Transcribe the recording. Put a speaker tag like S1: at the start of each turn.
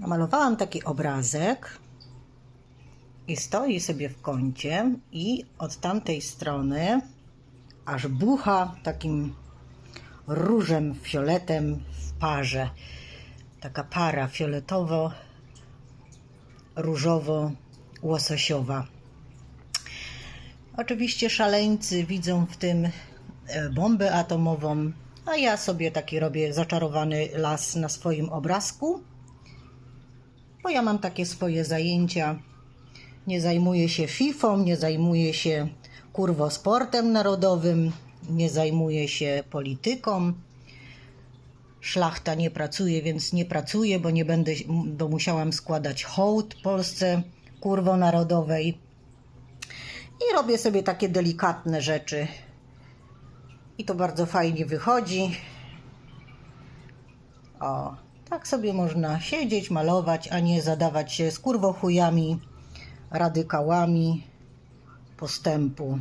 S1: Namalowałam taki obrazek i stoi sobie w kącie i od tamtej strony aż bucha takim różem, fioletem w parze. Taka para fioletowo-różowo-łososiowa. Oczywiście szaleńcy widzą w tym e, bombę atomową, a ja sobie taki robię zaczarowany las na swoim obrazku, bo ja mam takie swoje zajęcia. Nie zajmuję się fifą, nie zajmuję się kurwosportem narodowym, nie zajmuję się polityką. Szlachta nie pracuje, więc nie pracuję, bo nie będę, bo musiałam składać hołd Polsce kurwonarodowej. I robię sobie takie delikatne rzeczy. I to bardzo fajnie wychodzi. O, tak sobie można siedzieć, malować, a nie zadawać się z kurwochujami, radykałami postępu.